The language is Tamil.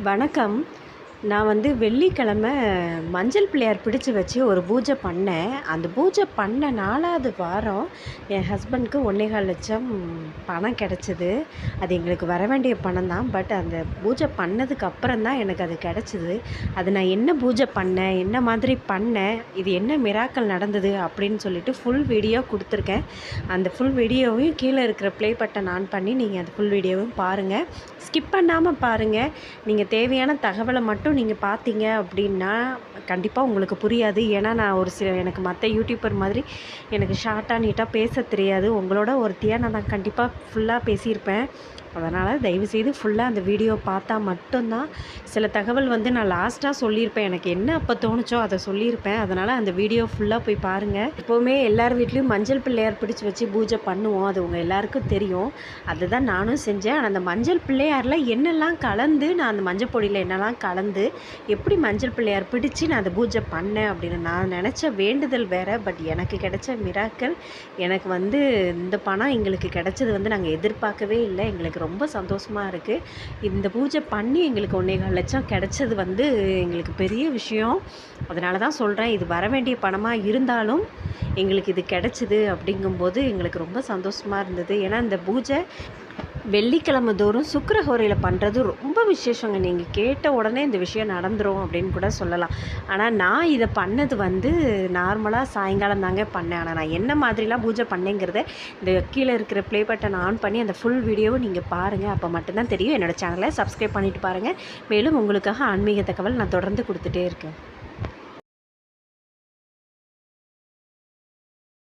வணக்கம். நான் வந்து வெள்ளிக்கிழமை மஞ்சள் பிள்ளையார் பிடிச்சு வச்சு ஒரு பூஜை பண்ணேன். அந்த பூஜை பண்ண நாலாவது வாரம் என் ஹஸ்பண்ட்க்கு ஒன்றேகால் லட்சம் பணம் கிடச்சிது. அது எங்களுக்கு வர வேண்டிய பணம் தான். பட் அந்த பூஜை பண்ணதுக்கு அப்புறம் தான் எனக்கு அது கிடச்சிது. அது நான் என்ன பூஜை பண்ணேன்? என்ன மாதிரி பண்ணேன்? இது என்ன மிராக்கள் நடந்தது? அப்படின்னு சொல்லிட்டு ஃபுல் வீடியோ கொடுத்துருக்கேன். அந்த ஃபுல் வீடியோவையும் கீழே இருக்கிற ப்ளே பட்டன் ஆன் பண்ணி நீங்கள் அந்த ஃபுல் வீடியோவும் பாருங்கள் ஸ்கிப் பண்ணாமல் பாருங்கள் நீங்கள் தேவையான தகவலை மட்டும் நீங்கள் பார்த்தீங்க அப்படின்னா கண்டிப்பாக உங்களுக்கு புரியாது. ஏன்னா நான் ஒரு சில எனக்கு மற்ற யூடியூபர் மாதிரி எனக்கு ஷார்ட்டாக நீட்டாக பேச தெரியாது. உங்களோட ஒருத்தியாக நான் நான் கண்டிப்பாக ஃபுல்லாக பேசியிருப்பேன். அதனால் தயவுசெய்து ஃபுல்லாக அந்த வீடியோ பார்த்தா மட்டும்தான். சில தகவல் வந்து நான் லாஸ்ட்டாக சொல்லியிருப்பேன். எனக்கு என்ன அப்போ தோணுச்சோ அதை சொல்லியிருப்பேன். அதனால் அந்த வீடியோ ஃபுல்லாக போய் பாருங்கள் எப்போவுமே எல்லார் வீட்லேயும் மஞ்சள் பிள்ளையார் பிடிச்சி வச்சு பூஜை பண்ணுவோம். அது உங்கள் எல்லாருக்கும் தெரியும். அதுதான் நானும் செஞ்சேன். ஆனால் அந்த மஞ்சள் பிள்ளையாரில் என்னெல்லாம் கலந்து நான் அந்த மஞ்சள் பொடியில் என்னெல்லாம் கலந்து எப்படி மஞ்சள் பிள்ளையார் பிடிச்சி நான் அந்த பூஜை பண்ணேன் அப்படின்னு நான் நினச்ச வேண்டுதல் வேறு. பட் எனக்கு கிடைச்ச மிராக்கள் எனக்கு வந்து இந்த பணம் எங்களுக்கு கிடைச்சது வந்து நாங்கள் எதிர்பார்க்கவே இல்லை. எங்களுக்கு ரொம்ப சந்தோஷமாக இருக்குது இந்த பூஜை பண்ணி எங்களுக்கு ஒன்றே லட்சம் கிடைச்சது வந்து எங்களுக்கு பெரிய விஷயம். அதனால தான் சொல்கிறேன் இது வர வேண்டிய பணமாக இருந்தாலும் எங்களுக்கு இது கிடச்சிது அப்படிங்கும்போது எங்களுக்கு ரொம்ப சந்தோஷமாக இருந்தது. ஏன்னா இந்த பூஜை வெள்ளிக்கிழமை தோறும் சுக்கரஹோரையில் பண்ணுறது ரொம்ப விசேஷங்க. நீங்கள் கேட்ட உடனே இந்த விஷயம் நடந்துரும் அப்படின்னு கூட சொல்லலாம். ஆனால் நான் இதை பண்ணது வந்து நார்மலாக சாயங்காலம் தாங்க பண்ணேன். ஆனால் நான் என்ன மாதிரிலாம் பூஜை பண்ணேங்கிறத இந்த கீழே இருக்கிற ப்ளே பட்டன் ஆன் பண்ணி அந்த ஃபுல் வீடியோவை நீங்கள் பாருங்கள் அப்போ மட்டும்தான் தெரியும். என்னோடய சேனலை சப்ஸ்கிரைப் பண்ணிட்டு பாருங்கள் மேலும் உங்களுக்காக ஆன்மீக தகவல் நான் தொடர்ந்து கொடுத்துட்டே இருக்கேன்.